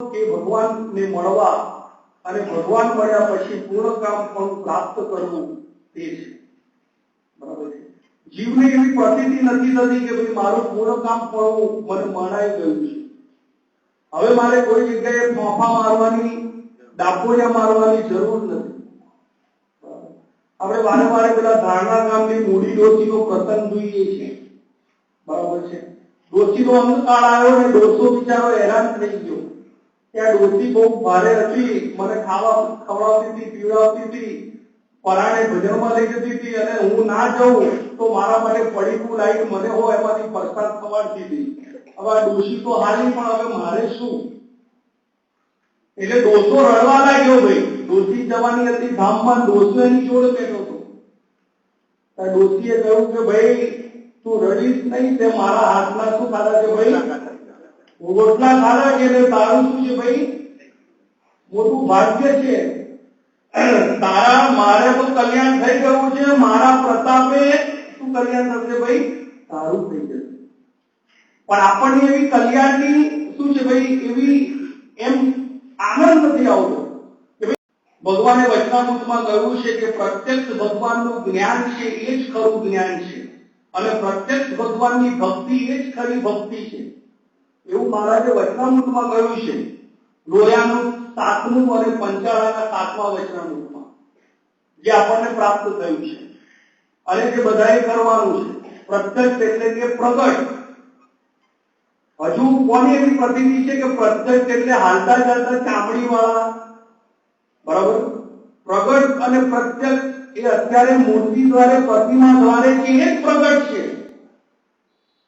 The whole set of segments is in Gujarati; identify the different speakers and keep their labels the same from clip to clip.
Speaker 1: કે ભગવાનને મળવા અને ભગવાન મળ્યા પછી પૂર્ણ કામ પણ પ્રાપ્ત કરવું તે છે. જીવને એવી પ્રતીતિ નથી થતી કે ભાઈ મારું પૂર્ણ કામ પણ મને મનાઈ ગયું છે. હવે મારે કોઈ જગ્યાએ ફોફા મારવાની, ડાકોરિયા મારવાની જરૂર નથી. આપણે વારે વારે પેલા ધારણા ગામની મૂડી ડોસીનો પ્રસંગ જોઈએ છે. બરાબર છે? ડોસીનો અંતકાળ આવ્યો ને ડોસો બિચારો હેરાન થઈ ગયો. ત્યાં ડોસી બહુ ભારે હતી, મને ખાવા ખવડાવતી હતી, પીવડાવતી હતી, પરાણે ભજનમાં લઈ જતી હતી અને હું ના જઉં તો મારા માટે પડીકું લાઈટ મને હો, એમાંથી પ્રસાદ ખવાડતી હતી. હવે આ ડોસી તો હાલી, પણ હવે મારે શું? એટલે ડોસો રડવા લાગ્યો ભાઈ. ડોસી જવાની હતી ધામમાં ડોસો એની જોડે બેઠો હતો. ડોસીએ કહ્યું કે ભાઈ, તું રડીશ નહીં, તે મારા હાથમાં શું ખાધા છે ભાઈ? રોટલા ખાના કે તારું શું છે ભાઈ? મોટું ભાગ્ય છે. તારા, મારે તો કલ્યાણ થઈ ગયું છે. મારા પ્રતાપે શું કલ્યાણ થશે ભાઈ? તારું થઈ જશે. પણ આપણને એવી કલ્યાણની શું છે ભાઈ? એવી એમ આનંદ નથી આવતો. ભગવાને વચનામૃતમાં કહ્યું છે કે પ્રત્યક્ષ ભગવાનનું જ્ઞાન છે એ જ ખરું જ્ઞાન છે. અને પ્રત્યક્ષ ભગવાનની ભક્તિ એ જ ખરી ભક્તિ છે. એવું મહારાજે વચનામૃતમાં કહ્યું છે. લોયાનું સાતમું અને પંચાળાના સાતમા વચનામૃતમાં. જે આપણને પ્રાપ્ત થયું છે. અને જે બધાએ કરવાનું છે. પ્રત્યક્ષ એટલે કે પ્રગટ. હજુ કોની એવી પ્રતિનિધિ છે કે પ્રત્યક્ષ એટલે હાલતા ચાલતા ચામડી વાળા બરાબર? પ્રગટ અને પ્રત્યક્ષ એ અત્યારે મૂર્તિ દ્વારે, પ્રતિમા દ્વારે એ જ પ્રગટ છે.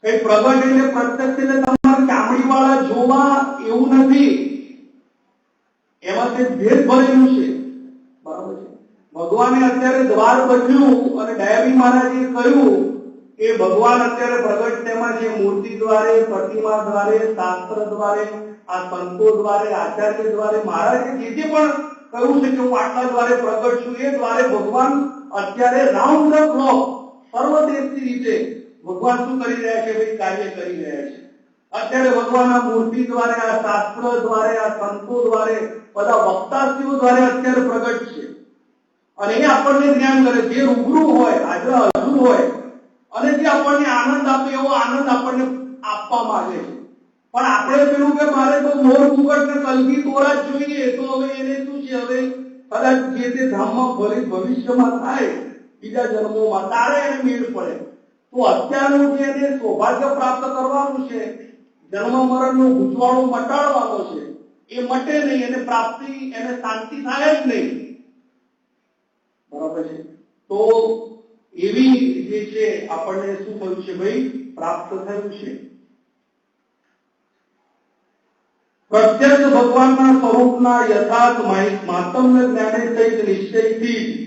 Speaker 1: કઈ પ્રગટ એટલે પ્રત્યક્ષ એટલે એવું નથી. એમાં તે ભેદ ભરેલું છે. ભગવાને અત્યારે દ્વાર બન્યું અને ડાયાબી મહારાજે કહ્યું કે ભગવાન અત્યારે પ્રગટ તેમાં છે. મૂર્તિ દ્વારે, પ્રતિમા દ્વારે, શાસ્ત્ર દ્વારે, આ સંતો દ્વારે, આચાર્ય દ્વારે. મહારાજે જે જે પણ કહ્યું છે કે હું આટલા દ્વારે પ્રગટ છું, એ દ્વારે ભગવાન અત્યારે રાઉન્ડ ધ ક્લોક સર્વદેશી રીતે ભગવાન શું કરી રહ્યા છે? ભાઈ કાર્ય કરી રહ્યા છે. અત્યારે ભગવાનના મૂર્તિ દ્વારે, આ શાસ્ત્ર દ્વારે, આ સંતો દ્વારે, બધા વક્તાશ્રીઓ દ્વારે અત્યારે પ્રગટ છે. અને એ આપણને જ્ઞાન કરે, જે રૂબરૂ હોય, હાજર હજુર હોય, અને જે આપણને આનંદ આપે, એવો આનંદ આપણને આપવા માંગે છે. પણ આપણે પેલું કે મારે તો મોર મુગટ ને કલગી તોરા જોઈએ તો હવે એને શું છે, હવે કદાચ જે તે ધામમાં ભલે ભવિષ્યમાં થાય, બીજા જન્મોમાં, તારે એને મેળ પડે. તો અત્યારનું જે એને સૌભાગ્ય પ્રાપ્ત કરવાનું છે જન્મ મરણનો ગૂંચવાડો મટાડવાનો છે. એ મટે નહીં, એને પ્રાપ્તિ, એને શાંતિ થાય જ નહીં. બરાબર છે? તો એવી જે છે, આપણને શું થયું છે ભાઈ? પ્રાપ્ત થયું છે. પ્રત્યક્ષ ભગવાનના સ્વરૂપના યથાર્થ માહિત મહાત્મ્ય જ્ઞાને સહિત નિશ્ચયથી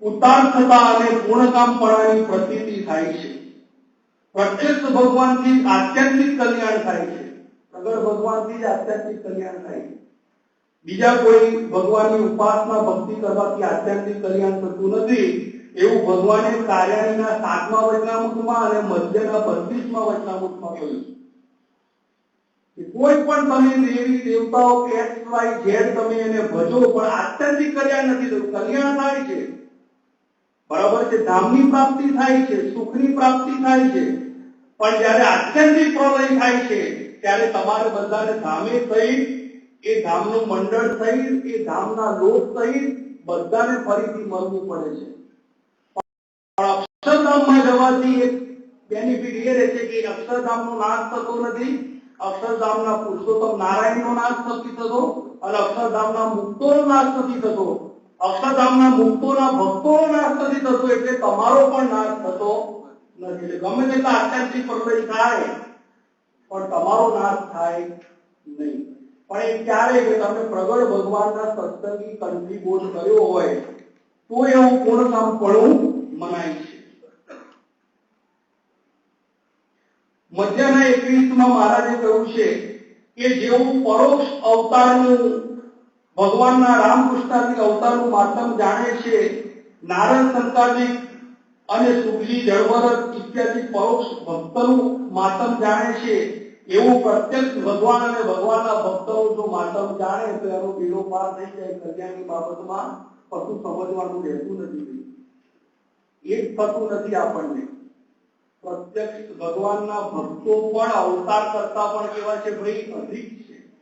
Speaker 1: ઉતાર થતા અને પૂર્ણકામપણાની પ્રતીતિ થાય છે. પ્રત્યક્ષ ભગવાનથી જ આધ્યાત્મિક કલ્યાણ થાય છે. પ્રગટ ભગવાનથી જ આત્યંતિક કલ્યાણ થાય છે. બીજા કોઈ ભગવાનની ઉપાસના ભક્તિ કરવાથી આત્યંતિક કલ્યાણ થતું નથી, એવું ભગવાને કાર્યાણીના સાતમા વચનામૃતમાં અને મધ્યના બત્રીસમાં વચનામૃતમાં કહ્યું કોઈ પણ તમે દેવી, દેવતાઓ એક્સ વાય ઝેડ તમે એને ભજો, પણ આત્યંતિક કલ્યાણ નથી થતું. કલ્યાણ થાય છે. બરાબર છે? ધામની પ્રાપ્તિ થાય છે, સુખની પ્રાપ્તિ થાય છે. પણ જ્યારે આત્યંતિક પ્રલય થાય છે, ત્યારે તમારે બધાને ધામે સહિત એ ધામનું મંડળ સહિત એ ધામના લોક સહિત બધાને ફરીથી મળવું પડે છે. અક્ષરધામમાં જવાથી એક બેનિફિટ એ રહે કે અક્ષરધામનો નાશ થતો નથી, અક્ષરધામના પુરુષોત્તમ નારાયણનો નાશ નથી થતો, અને અક્ષરધામના મુક્તોનો નાશ નથી થતો. અક્ષરધામના મુક્તોના ભક્તોનો નાશ નથી થતો, એટલે તમારો પણ નાશ થતો નથી. એટલે ગમે તેટલા આત્યંતિક પ્રલય થાય, પણ તમારો નાશ થાય નહીં. પણ એ ક્યારે કે તમે પ્રગટ ભગવાનના સત્સંગી કંઠી બોધ કર્યો હોય, તો એવું પૂર્ણ કામ પણ મનાય છે મધ્યના એકવીસમાં મહારાજે કહ્યું છે કે જેવું પરોક્ષ અવતારનું, ભગવાનના રામકૃષ્ણથી અવતારનું માતમ જાણે છે, નારાયણ સંતાજી અને સુગલી જળવરત ઇત્યાદિ પરોક્ષ ભક્તનું માતમ જાણે છે, એવું પ્રત્યક્ષ ભગવાન અને ભગવાનના ભક્તોનું માતમ જાણે, તો એનો પીળો પાર થઈ જાય કલ્યાણની બાબતમાં કશું સમજવાનું રહેતું નથી. એ જ થતું નથી આપણને. પ્રત્યક્ષ ભગવાનના ભક્તો પણ અવતાર કરતા પણ કેવા છે ભાઈ? અધિક છે.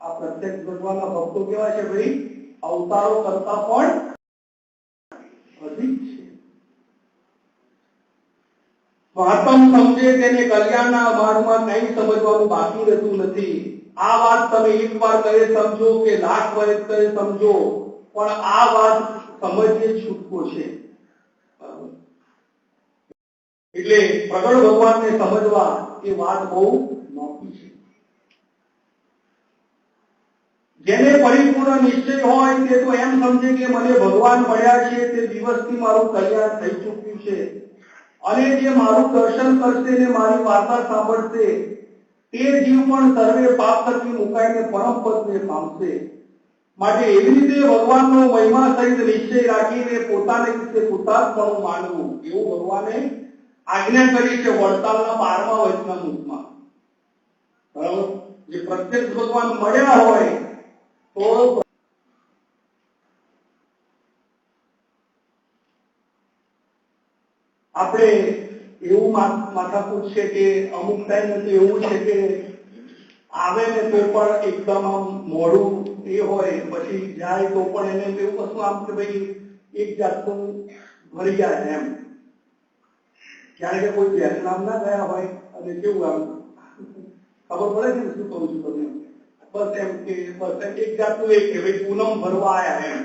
Speaker 1: આ પ્રત્યક્ષ ભગવાનના ભક્તો કેવા છે ભાઈ? અવતારો કરતા પણ અધિક છે મહાત્મ સમજે તેને કલ્યાણના માર્ગમાં કંઈ સમજવાનું બાકી રહેતું નથી. આ વાત તમે એક વાર કહે સમજો કે લાખ વર્ષ કહે સમજો, પણ આ વાત સમજે છૂટકો છે. એટલે પ્રગટ ભગવાનને સમજવા એ વાત બહુ મોટી છે. જેને પરિપૂર્ણ નિશ્ચય હોય તે તો એમ સમજે કે મને ભગવાન મળ્યા છે, તે દિવસથી મારું કલ્યાણ થઈ ચૂક્યું છે. અને જે મારું દર્શન કરશે ને મારી વાર્તા સાંભળશે, તે જીવ પણ સર્વે પાપ થકી મુકાઈને પરમ પદને પામશે. માટે એવી રીતે ભગવાનનો મહિમા સહિત નિશ્ચય રાખીને પોતાને વિશે કૃતાર્થપણું માનવું, એવું ભગવાને આજ્ઞા કરી છે વડતાલના બારમા વચનામૃતમાં બરાબર? જે પ્રત્યક્ષ ભગવાન મળ્યા હોય, તો આપણે એવું માથાકૂટ છે કે અમુક ટાઈમ એવું છે કે આવે ને તો પણ એકદમ મોડું એ હોય, પછી જાય તો પણ એને એવું કશું આમ કે ભાઈ એક જાતનું ભરી જાય એમ. ક્યારે કે કોઈ વિયેતનામ ના ગયા હોય અને કેવું આમ, ખબર પડે છે શું કહું છું તમને? બસ એમ કે, બસ એક જાતનું એક કે ભાઈ પૂનમ ભરવા આવ્યા એમ.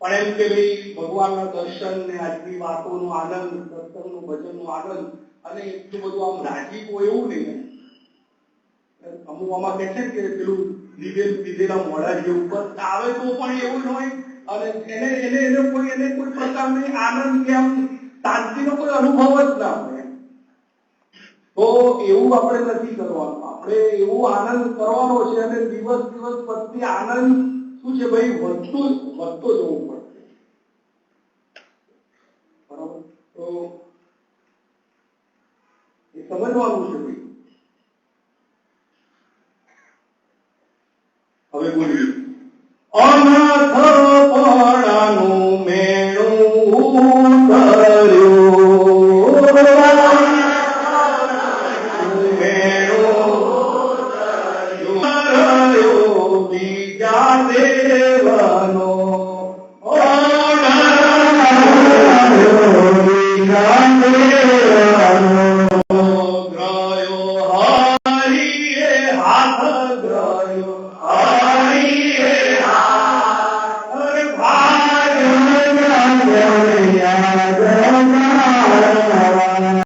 Speaker 1: પણ એમ કે ભાઈ ભગવાનના દર્શન ને આજની વાતોનો આનંદ, સત્સંગનું ભજનનો આનંદ અને એટલું બધું આમ રાજીપો એવું નહીં અમુક આમાં કે છે કે પેલું લીધેલ લીધેલા મોડા જેવું બસ આવે તો પણ એવું જ હોય અને એને એને એને કોઈ એને કોઈ પ્રકારની આનંદ કે આમ શાંતિનો કોઈ અનુભવ જ ના હોય. તો એવું આપણે નથી કરવાનું. આપણે એવો આનંદ કરવાનો છે અને દિવસ દિવસ પ્રત્યે આનંદ શું છે ભાઈ વધતો વધતો જવું પડશે બરાબર તો એ સમજવાનું છે ભાઈ. હવે બોલીએ. અનાથ